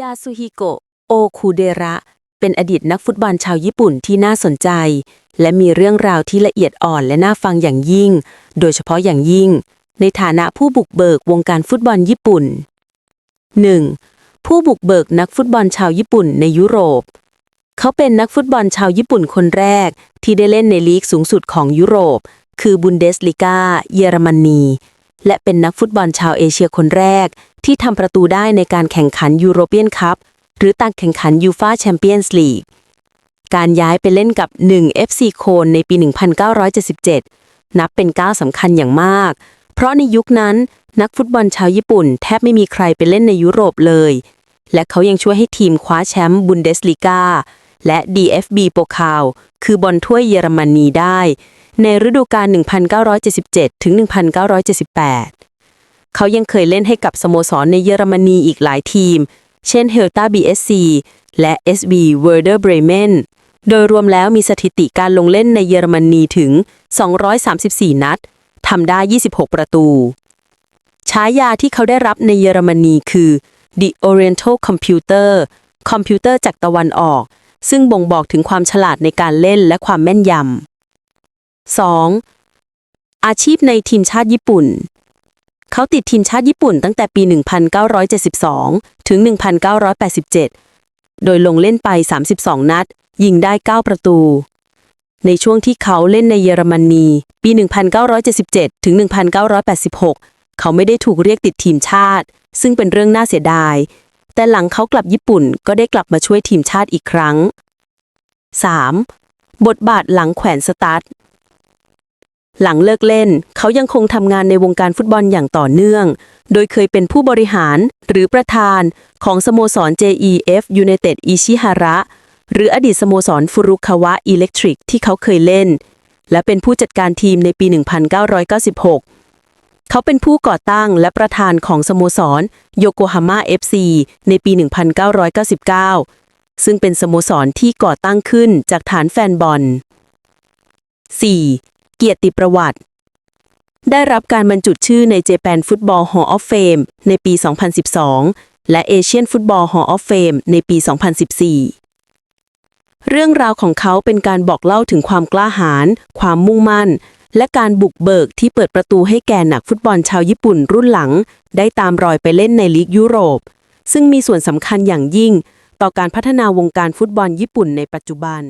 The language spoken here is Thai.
ยาสุฮิโกะ โอคูเดระ เป็นอดีตนักฟุตบอลชาวญี่ปุ่นที่น่าสนใจ และมีเรื่องราวที่ละเอียดอ่อนและน่าฟังอย่างยิ่ง โดยเฉพาะอย่างยิ่ง ในฐานะผู้บุกเบิกวงการฟุตบอลญี่ปุ่น 1. ผู้บุกเบิกนักฟุตบอลชาวญี่ปุ่นในยุโรป เขาเป็นนักฟุตบอลชาวญี่ปุ่นคนแรก ที่ได้เล่นในลีกสูงสุดของยุโรป คือบุนเดสลิกาเยอรมนี และเป็นนักฟุตบอลชาวเอเชียคนแรก ที่ทำประตูได้ในการแข่งขันยูโรเปียนคัพหรือการแข่งขันยูฟาแชมเปียนส์ลีกการย้ายไปเล่นกับ 1 FC โคนในปี 1977 นับเป็นก้าวสำคัญอย่างมาก เพราะในยุคนั้นนักฟุตบอลชาวญี่ปุ่น แทบไม่มีใครไปเล่นในยุโรปเลย และเขายังช่วยให้ทีมคว้าแชมป์บุนเดสลีกาและ DFB โปคาลคือบอลถ้วยเยอรมนีได้ ในฤดูกาล 1977 ถึง 1978 เขายังเคยเล่นให้กับสโมสรในเยอรมนีอีกหลายทีม เช่น h e l t a BSC และ SV Werder Bremen โดยรวมแล้วมีสถิติการลงเล่นในเยอรมนีถึง 234 นัด ทำได้ 26 ประตู ฉายาที่เขาได้รับในเยอรมนีคือ The Oriental Computer คอมพิวเตอร์จากตะวันออก ซึ่งบ่งบอกถึงความฉลาดในการเล่นและความแม่นยำ 2. อาชีพในทีมชาติญี่ปุ่น เขาติดทีมชาติญี่ปุ่นตั้งแต่ปี 1972 ถึง 1987 โดยลงเล่นไป 32 นัด ยิงได้ 9 ประตู ในช่วงที่เขาเล่นในเยอรมนี ปี 1977 ถึง 1986 เขาไม่ได้ถูกเรียกติดทีมชาติ ซึ่งเป็นเรื่องน่าเสียดาย แต่หลังเขากลับญี่ปุ่นก็ได้กลับมาช่วยทีมชาติอีกครั้ง 3. บทบาทหลังแขวนสตาร์ท หลังเลิกเล่น เขายังคงทำงานในวงการฟุตบอลอย่างต่อเนื่อง โดยเคยเป็นผู้บริหารหรือประธานของสโมสร JEF United อิชิฮาระ หรืออดีตสโมสรฟุรุคาวะอิเล็กทริกที่เขาเคยเล่น และเป็นผู้จัดการทีมในปี 1996 เขาเป็นผู้ก่อตั้งและประธานของสโมสรโยโกฮาม่า FC ในปี 1999 ซึ่งเป็นสโมสรที่ก่อตั้งขึ้นจากฐานแฟนบอล 4. เกียรติประวัติ ได้รับการบรรจุชื่อใน Japan Football Hall of Fame ในปี 2012 และ Asian Football Hall of Fame ในปี 2014 เรื่องราวของเขาเป็นการบอกเล่าถึงความกล้าหาญความมุ่งมั่น และการบุกเบิกที่เปิดประตูให้แก่นักฟุตบอลชาวญี่ปุ่นรุ่นหลัง ได้ตามรอยไปเล่นในลีกยุโรป ซึ่งมีส่วนสำคัญอย่างยิ่ง ต่อการพัฒนาวงการฟุตบอลญี่ปุ่นในปัจจุบัน